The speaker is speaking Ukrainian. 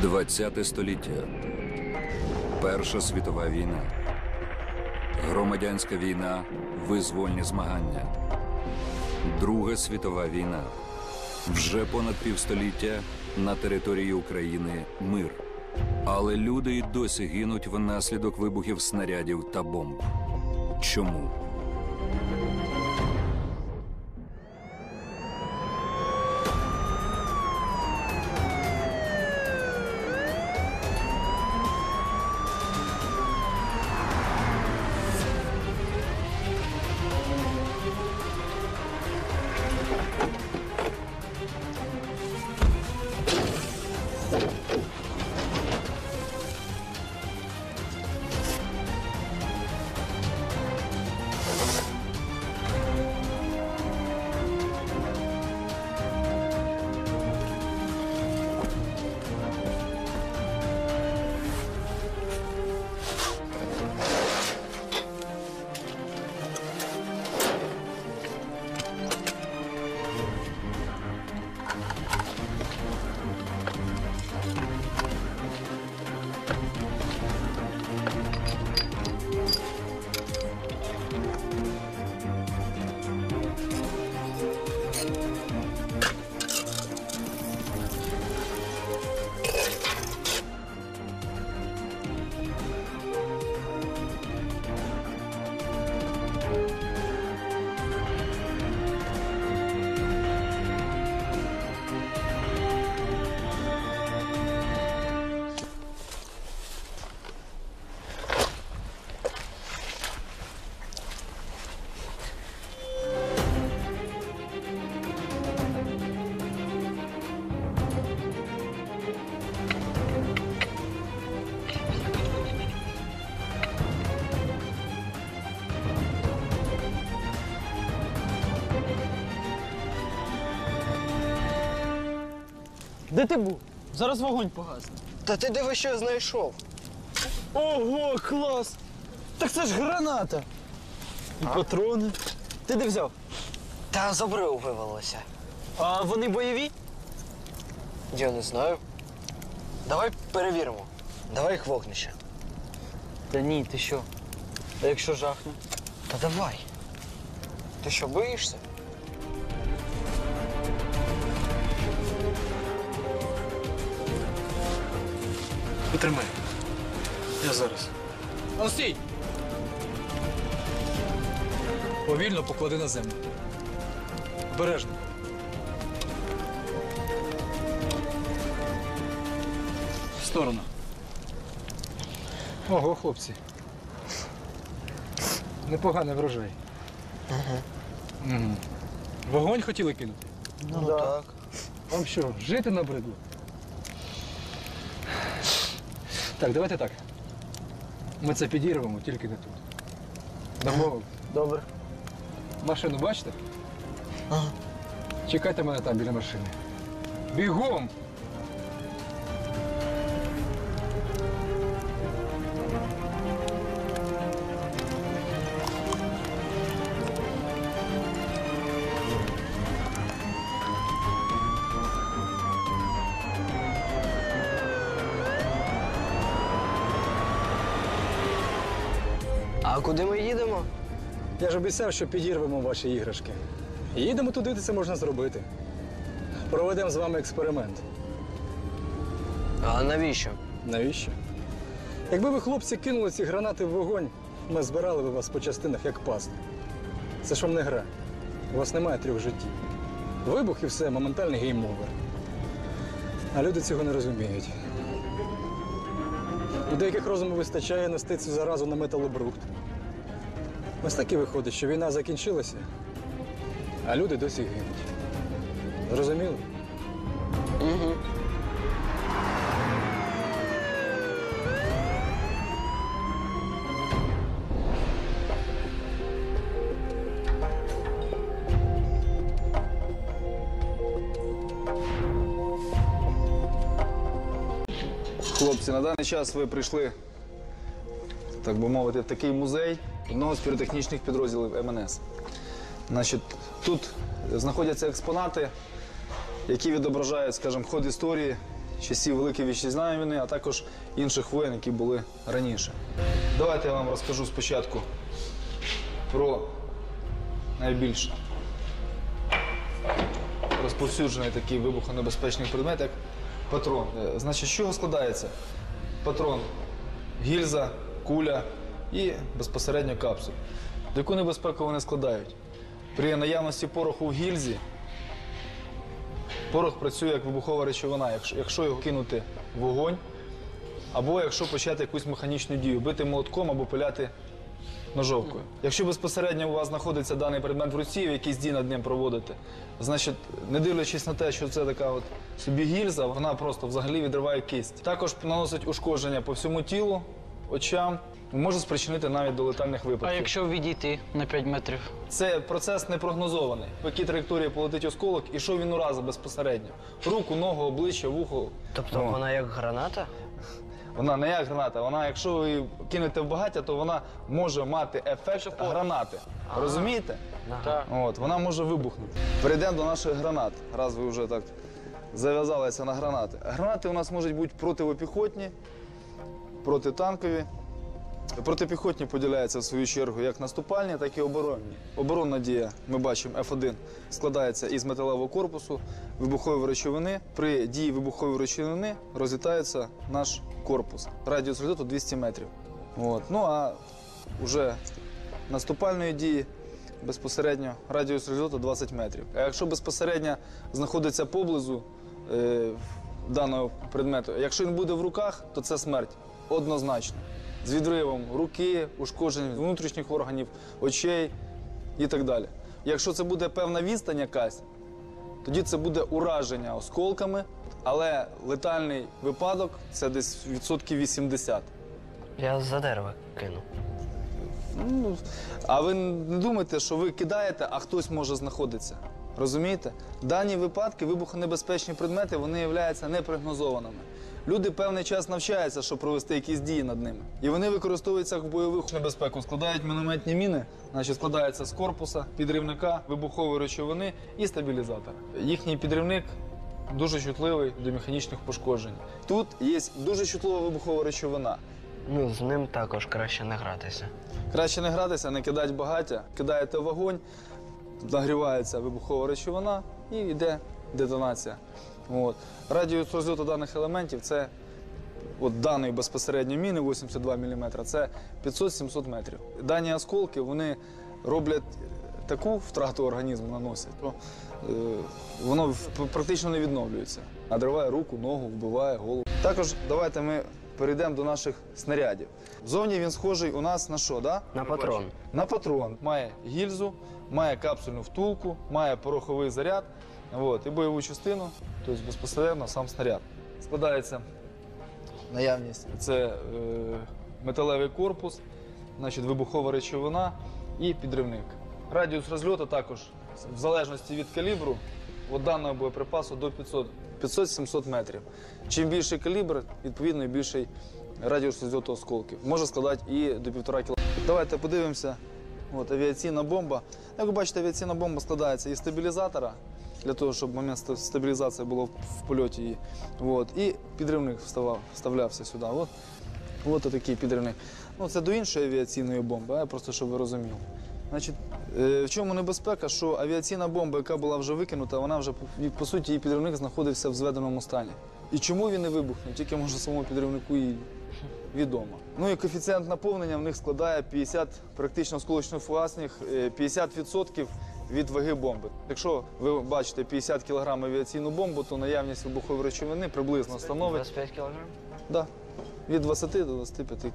ХХ століття. Перша світова війна. Громадянська війна. Визвольні змагання. Друга світова війна. Вже понад півстоліття на території України мир. Але люди й досі гинуть внаслідок вибухів снарядів та бомб. Чому? Де ти був? Зараз вогонь погасне. Та ти диви, що я знайшов. Ого, клас! Так це ж граната. І патрони. Ти де взяв? Та з обриву вивелося. А вони бойові? Я не знаю. Давай перевіримо. Давай їх вогнище. Та ні, ти що? А якщо жахне? Та давай. Ти що, боїшся? Потримай. Я зараз. А стій! Повільно поклади на землю. Обережно. В сторону. Ого, хлопці. Непоганий врожай. Угу. Вогонь хотіли кинути? Ну так. Вам що, жити набридло? Так, давайте так. Ми це підірвемо, тільки не тут. Домовились? Добре. Машину бачите? Ага. Чекайте мене там біля машини. Бігом! А куди ми їдемо? Я ж обіцяв, що підірвемо ваші іграшки. Їдемо туди, де це можна зробити. Проведемо з вами експеримент. А навіщо? Навіщо? Якби ви, хлопці, кинули ці гранати в вогонь, ми збирали би вас по частинах як пасту. Це ж вам не гра. У вас немає трьох життів. Вибух і все, моментальний гейм-овер. А люди цього не розуміють. У деяких розуму вистачає нести цю заразу на металобрухт. Ось так і виходить, що війна закінчилася, а люди досі гинуть. Зрозуміло? Угу. Хлопці, на даний час ви прийшли, так би мовити, в такий музей одного з піротехнічних підрозділів МНС. Значить, тут знаходяться експонати, які відображають, скажімо, ход історії часів Великої Вітчизняної війни, а також інших воєн, які були раніше. Давайте я вам розкажу спочатку про найбільше розповсюджений такий вибухонебезпечний предмет, як патрон. Е, Значить, з чого складається? Патрон, гільза, куля і безпосередньо капсуль. Яку небезпеку вони складають? При наявності пороху в гільзі порох працює як вибухова речовина, якщо, його кинути в вогонь, або якщо почати якусь механічну дію, бити молотком або пиляти ножовкою. Якщо безпосередньо у вас знаходиться даний предмет в руці, ви якісь дії над ним проводите, значить, не дивлячись на те, що це така от собі гільза, вона просто взагалі відриває кисть. Також наносить ушкодження по всьому тілу, очам, може спричинити навіть до летальних випадків. А якщо відійти на 5 метрів? Це процес непрогнозований. В якій траєкторії полетить осколок, і що він уразить безпосередньо? Руку, ногу, обличчя, вухо. Тобто Ну. вона як граната? Вона не як граната, вона, якщо ви кинете в багаття, то вона може мати ефект гранати. Розумієте? Так. От, вона може вибухнути. Перейдемо до наших гранат, раз ви вже так зав'язалися на гранати. Гранати у нас можуть бути противопіхотні, протитанкові. Протипіхотні поділяються в свою чергу як наступальні, так і оборонні. Оборонна дія, ми бачимо, F1 складається із металевого корпусу, вибухової речовини. При дії вибухової речовини розлітається наш корпус. Радіус розліту 200 метрів. От. Ну а вже наступальної дії безпосередньо радіус розльоту 20 метрів. А якщо безпосередньо знаходиться поблизу е, даного предмету, якщо він буде в руках, то це смерть однозначно. З відривом руки, ушкодженням внутрішніх органів, очей і так далі. Якщо це буде певна відстань якась, тоді це буде ураження осколками, але летальний випадок це десь відсотків 80. Я за дерева кину. Ну, а ви не думайте, що ви кидаєте, а хтось може знаходитися. Розумієте? Дані випадки, вибухонебезпечні предмети, вони являються непрогнозованими. Люди певний час навчаються, щоб провести якісь дії над ними. І вони використовуються в бойових небезпеку. Складають мінометні міни, значить складаються з корпуса, підривника, вибухової речовини і стабілізатора. Їхній підривник дуже чутливий до механічних пошкоджень. Тут є дуже чутлива вибухова речовина. Ну, з ним також краще не гратися. Краще не гратися, не кидати багаття, кидаєте вогонь, нагрівається вибухова речовина і йде детонація. От. Радіус розльоту даних елементів це от даної безпосередньо міни 82 мм, це 500-700 метрів. Дані осколки вони роблять таку втрату організму наносять, що е, воно практично не відновлюється. Надриває руку, ногу, вбиває голову. Також давайте ми перейдемо до наших снарядів. Зовні він схожий у нас на що, да? На патрон. На патрон. Має гільзу, має капсульну втулку, має пороховий заряд от, і бойову частину, тобто безпосередньо сам снаряд. Складається наявність. Це е, металевий корпус, значить, вибухова речовина і підривник. Радіус розльоту також, в залежності від калібру, от даного боєприпасу до 500 500-700 метрів. Чим більший калібр, відповідно, більший радіус розльоту осколків. Може складати і до 1,5 кг. Давайте подивимося. От авіаційна бомба. Як ви бачите, авіаційна бомба складається із стабілізатора, для того, щоб момент ста- стабілізації було в польоті. її. І підривник вставав, вставлявся сюди. От. От такий підривник. Ну, це до іншої авіаційної бомби, просто щоб ви розуміли. Значить, е, в чому небезпека, що авіаційна бомба, яка була вже викинута, вона вже по- суті її підривник знаходився в зведеному стані. І чому він не вибухнув? Тільки може самому підривнику і відомо. Ну і коефіцієнт наповнення в них складає 50 практично осколочно-фугасних, е, 50% від ваги бомби. Якщо ви бачите 50 кг авіаційну бомбу, то наявність вибухової речовини приблизно становить 25 кг? да, від 20 до 25